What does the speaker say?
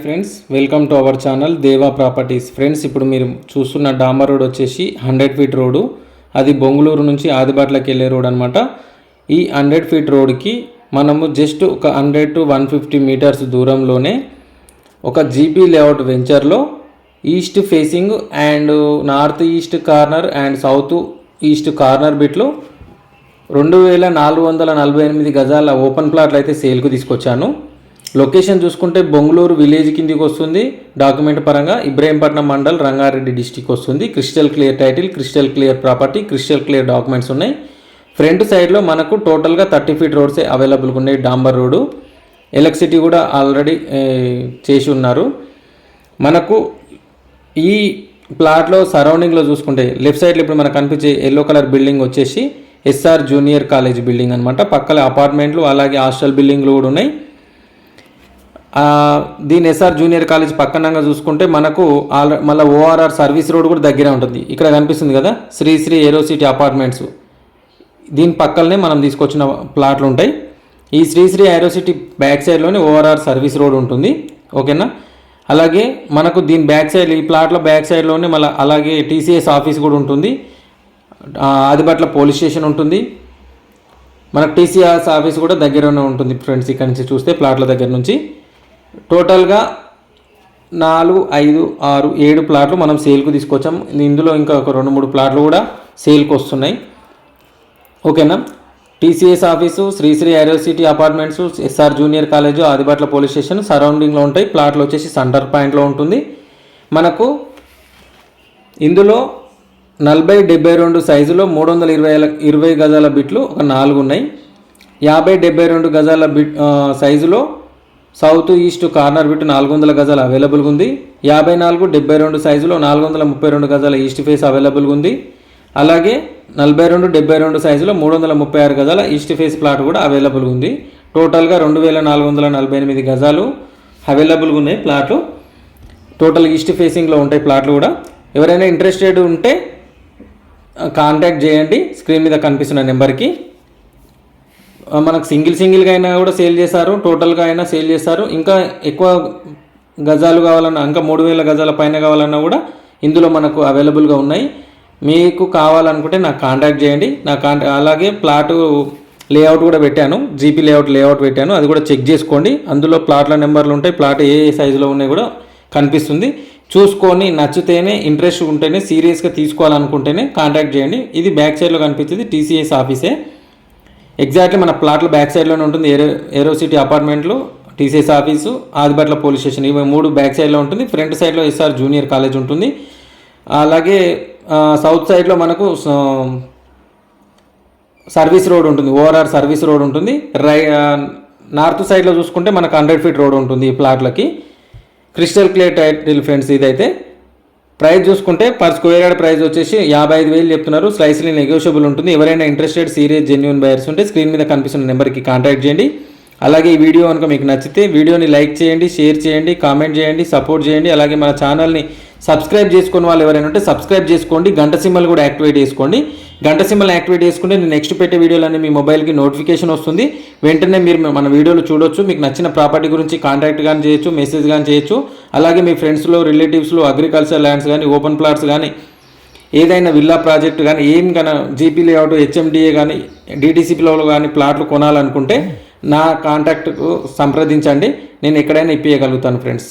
Friends welcome to our channel Deva properties friends ఇప్పుడు మీరు చూస్తున్న డామర్ రోడ్ వచ్చేసి హండ్రెడ్ ఫీట్ రోడ్డు అది బొంగుళూరు నుంచి ఆదిబాట్లకి వెళ్ళే రోడ్ అనమాట ఈ హండ్రెడ్ ఫీట్ రోడ్కి మనము జస్ట్ ఒక hundred to one fifty metres దూరంలోనే ఒక జీపీ లేఅవుట్ వెంచర్లో east facing and north east corner and south east corner బిట్లో రెండు వేల నాలుగు వందల నలభై ఎనిమిది గజాల ఓపెన్ ప్లాట్లు అయితే సేల్కు తీసుకొచ్చాను. లొకేషన్ చూసుకుంటే బొంగళూరు విలేజ్ కిందికి వస్తుంది. డాక్యుమెంట్ పరంగా ఇబ్రహీంపట్నం మండల్ రంగారెడ్డి డిస్టిక్ వస్తుంది. Crystal clear title crystal clear property crystal clear documents ఉన్నాయి. ఫ్రంట్ సైడ్లో మనకు టోటల్గా థర్టీ ఫీట్ రోడ్సే అవైలబుల్గా ఉన్నాయి. డాంబర్ రోడ్డు. ఎలక్ట్రిసిటీ కూడా ఆల్రెడీ చేసి ఉన్నారు. మనకు ఈ ప్లాట్లో సరౌండింగ్లో చూసుకుంటే లెఫ్ట్ సైడ్లో ఇప్పుడు మనకు కనిపించే ఎల్లో కలర్ బిల్డింగ్ వచ్చేసి ఎస్ఆర్ జూనియర్ కాలేజ్ బిల్డింగ్ అనమాట పక్కల అపార్ట్మెంట్లు అలాగే హాస్టల్ బిల్డింగ్లు కూడా ఉన్నాయి. దీని ఎస్ఆర్ జూనియర్ కాలేజ్ పక్కనంగా చూసుకుంటే మనకు ఆల్ మళ్ళీ ఓఆర్ఆర్ సర్వీస్ రోడ్ కూడా దగ్గరే ఉంటుంది. ఇక్కడ కనిపిస్తుంది కదా? Sri Sri aero city apartments దీని పక్కనే మనం తీసుకొచ్చిన ప్లాట్లు ఉంటాయి. ఈ Sri Sri aero city back సైడ్లోనే ORR service road ఉంటుంది. ఓకేనా? అలాగే మనకు దీని బ్యాక్ సైడ్ ఈ ప్లాట్లో బ్యాక్ సైడ్లోనే మళ్ళీ అలాగే టీసీఎస్ ఆఫీస్ కూడా ఉంటుంది. ఆదిబట్ల పోలీస్ స్టేషన్ ఉంటుంది. మనకు టీసీఆర్స్ ఆఫీస్ కూడా దగ్గరనే ఉంటుంది ఫ్రెండ్స్ ఇక్కడ నుంచి చూస్తే ప్లాట్ల దగ్గర నుంచి. టోటల్గా నాలుగు ఐదు ఆరు ఏడు ప్లాట్లు మనం సేల్కు తీసుకొచ్చాం. ఇందులో ఇంకా ఒక రెండు మూడు ప్లాట్లు కూడా సేల్కి వస్తున్నాయి. ఓకేనా? TCS office Sri Sri aero city apartments SR junior college Adibatla police station సరౌండింగ్లో ఉంటాయి. ప్లాట్లు వచ్చేసి సెంటర్ పాయింట్లో ఉంటుంది. మనకు ఇందులో నలభై డెబ్బై రెండు సైజులో మూడు వందల ఇరవై ఇరవై గజాల బిట్లు ఒక నాలుగు ఉన్నాయి. యాభై డెబ్బై రెండు గజాల బిట్ సైజులో సౌత్ ఈస్ట్ కార్నర్ బిట్ నాలుగు వందల గజాల అవైలబుల్గా ఉంది యాభై నాలుగు డెబ్బై రెండు సైజులో నాలుగు వందల ముప్పై రెండు గజాల ఈస్ట్ ఫేస్ అవైలబుల్గా ఉంది అలాగే నలభై రెండు డెబ్బై రెండు సైజులో మూడు వందల ముప్పై ఆరు గజాల ఈస్ట్ ఫేస్ ప్లాట్ కూడా అవైలబుల్గా ఉంది టోటల్గా రెండు వేల నాలుగు వందల నలభై ఎనిమిది గజాలు అవైలబుల్గా ఉన్నాయి ప్లాట్లు టోటల్ ఈస్ట్ ఫేసింగ్లో ఉంటాయి ప్లాట్లు కూడా. ఎవరైనా ఇంట్రెస్టెడ్ ఉంటే కాంటాక్ట్ చేయండి. స్క్రీన్ మీద కనిపిస్తున్న నెంబర్కి మనకు సింగిల్ సింగిల్గా అయినా కూడా సేల్ చేశారు టోటల్గా అయినా సేల్ చేస్తారు ఇంకా ఎక్కువ గజాలు కావాలన్నా ఇంకా మూడు వేల గజాల పైన కావాలన్నా కూడా ఇందులో మనకు అవైలబుల్గా ఉన్నాయి. మీకు కావాలనుకుంటే నాకు కాంటాక్ట్ చేయండి. నా కాంటా అలాగే ప్లాటు లేఅవుట్ కూడా పెట్టాను. జీపీ లేఅవుట్ లేఅవుట్ పెట్టాను. అది కూడా చెక్ చేసుకోండి. అందులో ప్లాట్ల నెంబర్లు ఉంటాయి. ప్లాట్ ఏ ఏ సైజులో ఉన్నాయి కూడా కనిపిస్తుంది. చూసుకొని నచ్చితేనే ఇంట్రెస్ట్ ఉంటేనే సీరియస్గా తీసుకోవాలనుకుంటేనే కాంటాక్ట్ చేయండి. ఇది బ్యాక్ సైడ్లో కనిపించేది టీసీఎస్ ఆఫీసే. ఎగ్జాక్ట్లీ మన ప్లాట్ల బ్యాక్ సైడ్లోనే ఉంటుంది. ఏరో ఏరో సిటీ అపార్ట్మెంట్లు TCS office Adibatla police station ఇవి మూడు బ్యాక్ సైడ్లో ఉంటుంది. ఫ్రంట్ సైడ్లో ఎస్ఆర్ జూనియర్ కాలేజ్ ఉంటుంది. అలాగే సౌత్ సైడ్లో మనకు సర్వీస్ రోడ్ ఉంటుంది. ఓఆర్ఆర్ సర్వీస్ రోడ్ ఉంటుంది. రై నార్త్ సైడ్లో చూసుకుంటే మనకు హండ్రెడ్ ఫీట్ రోడ్ ఉంటుంది ఈ ప్లాట్లకి. క్రిస్టల్ క్లియర్ టైటిల్ ఫ్రెండ్స్ ఇదైతే. ప్రైస్ చూసుకుంటే పర్ స్క్వేర్ యార్డ్ ప్రైస్ వచ్చేసి యాభై ఐదు వేలు చెప్తున్నారు. స్లైస్లీ నెగోషియబుల్ ఉంటుంది. ఎవరైనా ఇంట్రెస్టెడ్ సీరియస్ జెన్యున్ బయర్స్ ఉంటే స్క్రీన్ మీద కనిపిస్తున్న నెంబర్కి కాంటాక్ట్ చేయండి. అలాగే ఈ వీడియో కనుక మీకు నచ్చితే వీడియోని లైక్ చేయండి షేర్ చేయండి కామెంట్ చేయండి సపోర్ట్ చేయండి. అలాగే మన ఛానల్ని సబ్స్క్రైబ్ చేసుకున్న వాళ్ళు ఎవరైనా ఉంటే సబ్స్క్రైబ్ చేసుకోండి. గంట సింబల్ కూడా యాక్టివేట్ చేసుకోండి. గంట సింబల్ యాక్టివేట్ చేసుకుంటే నేను నెక్స్ట్ పెట్టే వీడియోలన్నీ మీ మొబైల్కి నోటిఫికేషన్ వస్తుంది. వెంటనే మీరు మన వీడియోలు చూడొచ్చు. మీకు నచ్చిన ప్రాపర్టీ గురించి కాంటాక్ట్ కానీ చేయొచ్చు మెసేజ్ కానీ చేయొచ్చు. అలాగే మీ ఫ్రెండ్స్లో రిలేటివ్స్లో అగ్రికల్చర్ ల్యాండ్స్ కానీ ఓపెన్ ప్లాట్స్ కానీ ఏదైనా విల్లా ప్రాజెక్ట్ కానీ ఏం కానీ జీపీ లేఅవుట్ హెచ్ఎండిఏ కానీ డీటీసీపీలో కానీ ప్లాట్లు కొనాలనుకుంటే నా కాంటాక్ట్కు సంప్రదించండి. నేను ఎక్కడైనా ఇప్పించగలుగుతాను friends.